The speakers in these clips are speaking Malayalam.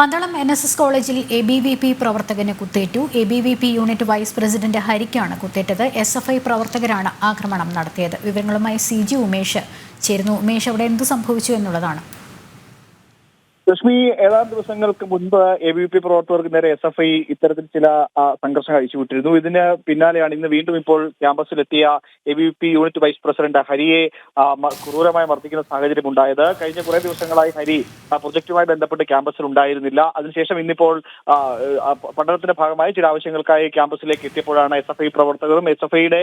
പന്തളം എൻ എസ് എസ് കോളേജിൽ എ ബി വി പി പ്രവർത്തകന് കുത്തേറ്റു. A B V P unit vice president ഹരിക്കാണ് കുത്തേറ്റത്. എസ് എഫ് ഐ പ്രവർത്തകരാണ് ആക്രമണം നടത്തിയത്. വിവരങ്ങളുമായി സി ജി ഉമേഷ് ചേരുന്നു. ഉമേഷ് അവിടെ എന്ത് സംഭവിച്ചു എന്നുള്ളതാണ്. ലക്ഷ്മി ഏതാനും ദിവസങ്ങൾക്ക് മുൻപ് എ ബി പി പ്രവർത്തകർക്ക് നേരെ എസ് എഫ് ഐ ഇത്തരത്തിൽ ചില സംഘർഷം അഴിച്ചുവിട്ടിരുന്നു ഇതിന് പിന്നാലെയാണ് ഇന്ന് വീണ്ടും ഇപ്പോൾ ക്യാമ്പസിലെത്തിയ A B P unit vice president ഹരിയെ ക്രൂരമായി മർദ്ദിക്കുന്ന സാഹചര്യം ഉണ്ടായത്. കഴിഞ്ഞ കുറെ ദിവസങ്ങളായി ഹരി പ്രൊജക്റ്റുമായി ബന്ധപ്പെട്ട് ക്യാമ്പസിൽ ഉണ്ടായിരുന്നില്ല. അതിനുശേഷം ഇന്നിപ്പോൾ പഠനത്തിന്റെ ഭാഗമായി ചില ആവശ്യങ്ങൾക്കായി ക്യാമ്പസിലേക്ക് എത്തിയപ്പോഴാണ് എസ് എഫ് ഐ പ്രവർത്തകരും എസ് എഫ് ഐയുടെ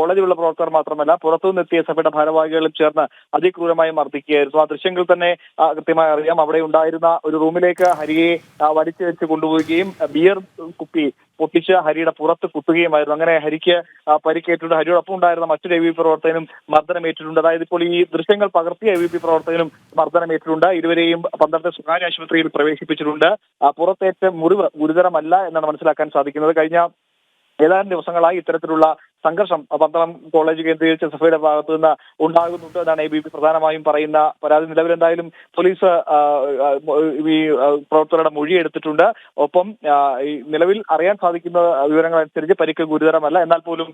കോളേജിലുള്ള പ്രവർത്തകർ മാത്രമല്ല പുറത്തുനിന്ന് എത്തിയ എസ് എഫ് ഐയുടെ ഭാരവാഹികളും ചേർന്ന് അതിക്രൂരമായി മർദ്ദിക്കുകയായിരുന്നു. ആ ദൃശ്യങ്ങൾ തന്നെ കൃത്യമായി അറിയാം. അവിടെ ഉണ്ടായിരുന്ന ഒരു റൂമിലേക്ക് ഹരിയെ വലിച്ചു വെച്ച് കൊണ്ടുപോവുകയും ബിയർ കുപ്പി പൊട്ടിച്ച് ഹരിയുടെ പുറത്ത് കുത്തുകയുമായിരുന്നു. അങ്ങനെ ഹരിക്ക് പരിക്കേറ്റിട്ടുണ്ട്. ഹരിയോടൊപ്പം ഉണ്ടായിരുന്ന മറ്റൊരു എ വി പി പ്രവർത്തകനും മർദ്ദനമേറ്റിട്ടുണ്ട് അതായത് ഇപ്പോൾ ഈ ദൃശ്യങ്ങൾ പകർത്തിയ എ വി പി പ്രവർത്തകനും മർദ്ദനമേറ്റിട്ടുണ്ട് ഇരുവരെയും പന്ത്രണ്ട് സ്വകാര്യ ആശുപത്രിയിൽ പ്രവേശിപ്പിച്ചിട്ടുണ്ട്. പുറത്തേറ്റ മുറിവ് ഗുരുതരമല്ല എന്നാണ് മനസ്സിലാക്കാൻ സാധിക്കുന്നത്. കഴിഞ്ഞ ഏതാനും ദിവസങ്ങളായി ഇത്തരത്തിലുള്ള സംഘർഷം പന്തളം കോളേജ് കേന്ദ്രീകരിച്ച സഭയുടെ ഭാഗത്തു നിന്ന് ഉണ്ടാകുന്നുണ്ട് എന്നാണ് എ ബി പി പ്രധാനമായും പറയുന്ന പരാതി. നിലവിലെന്തായാലും പോലീസ് ഈ പ്രവർത്തകരുടെ മൊഴി എടുത്തിട്ടുണ്ട്. ഒപ്പം നിലവിൽ അറിയാൻ സാധിക്കുന്ന വിവരങ്ങൾ അനുസരിച്ച് പരിക്ക് ഗുരുതരമല്ല. എന്നാൽ പോലും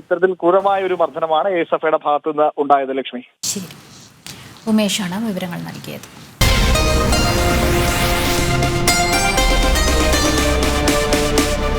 ഇത്തരത്തിൽ ക്രൂരമായ ഒരു മർദ്ദനമാണ് എ എസ് എഫയുടെ ഭാഗത്തു നിന്ന് ഉണ്ടായത് ലക്ഷ്മി. ഉമേഷാണ് വിവരങ്ങൾ നൽകിയത്.